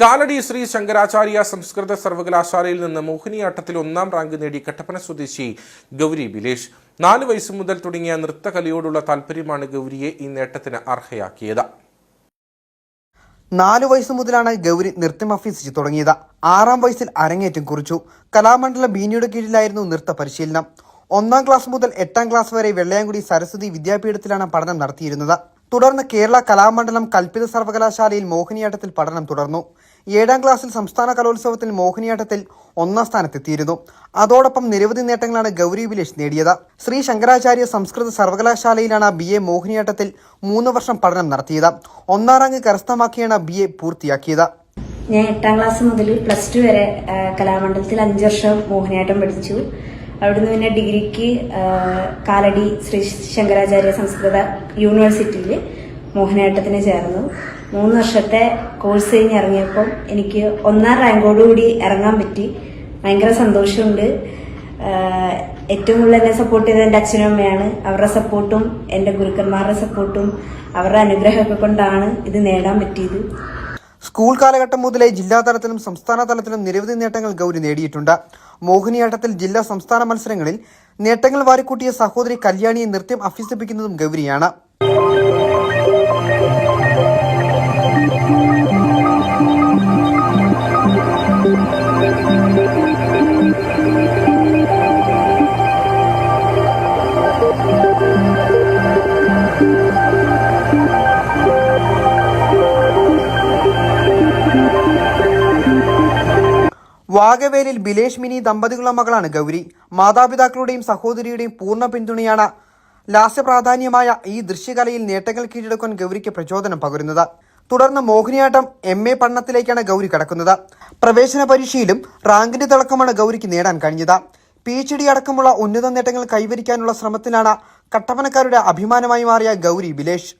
കാലടി ശ്രീ ശങ്കരാചാര്യ സംസ്കൃത സർവകലാശാലയിൽ നിന്ന് മോഹിനിയാട്ടത്തിൽ ഒന്നാം റാങ്ക് നേടി കട്ടപ്പന സ്വദേശി ഗൗരി ബിലേഷ് നാല് വയസ്സ് മുതൽ തുടങ്ങിയ നൃത്തകലയോടുള്ള താല്പര്യമാണ് ഗൗരിയെ ഈ നേട്ടത്തിന് അർഹയാക്കിയത്. നാലു വയസ്സ് മുതലാണ് ഗൗരി നൃത്തം അഭ്യസിച്ച് തുടങ്ങിയത്. ആറാം വയസ്സിൽ അരങ്ങേറ്റം കുറിച്ചു. കലാമണ്ഡലം ബീനിയുടെ കീഴിലായിരുന്നു നൃത്ത പരിശീലനം. ഒന്നാം ക്ലാസ് മുതൽ എട്ടാം ക്ലാസ് വരെ വെള്ളയാങ്കുടി സരസ്വതി വിദ്യാപീഠത്തിലാണ് പഠനം നടത്തിയിരുന്നത്. തുടർന്ന് കേരള കലാമണ്ഡലം കൽപ്പിത സർവകലാശാലയിൽ മോഹിനിയാട്ടത്തിൽ പഠനം തുടർന്നു. ഏഴാം ക്ലാസ്സിൽ സംസ്ഥാന കലോത്സവത്തിൽ മോഹിനിയാട്ടത്തിൽ ഒന്നാം സ്ഥാനത്തെത്തിയിരുന്നു. അതോടൊപ്പം നിരവധി നേട്ടങ്ങളാണ് ഗൗരി ബിലേഷ് നേടിയത്. ശ്രീ ശങ്കരാചാര്യ സംസ്കൃത സർവകലാശാലയിലാണ് ബി എ മോഹിനിയാട്ടത്തിൽ മൂന്ന് വർഷം പഠനം നടത്തിയത്. ഒന്നാം റാങ്ക് കരസ്ഥമാക്കിയാണ് ബി എ പൂർത്തിയാക്കിയത്. ഞാൻ എട്ടാം ക്ലാസ് മുതൽ പ്ലസ് ടു വരെ കലാമണ്ഡലത്തിൽ അഞ്ച് വർഷം മോഹിനിയാട്ടം പഠിച്ചു. അവിടുന്ന് പിന്നെ ഡിഗ്രിക്ക് കാലടി ശ്രീ ശങ്കരാചാര്യ സംസ്കൃത യൂണിവേഴ്സിറ്റിയിൽ മോഹിനിയാട്ടത്തിന് ചേർന്നു. മൂന്ന് വർഷത്തെ കോഴ്സ് കഴിഞ്ഞ് ഇറങ്ങിയപ്പം എനിക്ക് ഒന്നാം റാങ്കോടുകൂടി ഇറങ്ങാൻ പറ്റി. ഭയങ്കര സന്തോഷമുണ്ട്. ഏറ്റവും കൂടുതൽ എന്നെ സപ്പോർട്ട് ചെയ്തത് എന്റെ അച്ഛനും അമ്മയാണ്. അവരുടെ സപ്പോർട്ടും എന്റെ ഗുരുക്കന്മാരുടെ സപ്പോർട്ടും അവരുടെ അനുഗ്രഹമൊക്കെ കൊണ്ടാണ് ഇത് നേടാൻ പറ്റിയത്. സ്കൂൾ കാലഘട്ടം മുതലേ ജില്ലാ തലത്തിലും സംസ്ഥാന തലത്തിലും നിരവധി നേട്ടങ്ങൾ ഗൗരി നേടിയിട്ടുണ്ട്. മോഹിനിയാട്ടത്തിൽ ജില്ലാ സംസ്ഥാന മത്സരങ്ങളിൽ നേട്ടങ്ങൾ വാരിക്കൂട്ടിയ സഹോദരി കല്യാണിയെ നൃത്യം അഭ്യസിപ്പിക്കുന്നതും ഗൗരിയാണ്. വാഗവേലിൽ ബിലേഷ് മിനി ദമ്പതികളുടെ മകളാണ് ഗൗരി. മാതാപിതാക്കളുടെയും സഹോദരിയുടെയും പൂർണ പിന്തുണയാണ് ലാസ്യപ്രാധാന്യമായ ഈ ദൃശ്യകലയിൽ നേട്ടങ്ങൾ കീഴടക്കാൻ ഗൗരിക്ക് പ്രചോദനം പകരുന്നത്. തുടർന്ന് മോഹിനിയാട്ടം എം എ പഠനത്തിലേക്കാണ് ഗൗരി കടക്കുന്നത്. പ്രവേശന പരീക്ഷയിലും റാങ്കിന്റെ തിളക്കമാണ് ഗൗരിക്ക് നേടാൻ കഴിഞ്ഞത്. പി എച്ച് ഡി അടക്കമുള്ള ഉന്നത നേട്ടങ്ങൾ കൈവരിക്കാനുള്ള ശ്രമത്തിലാണ് കട്ടപ്പനക്കാരുടെ അഭിമാനമായി മാറിയ ഗൗരി ബിലേഷ്.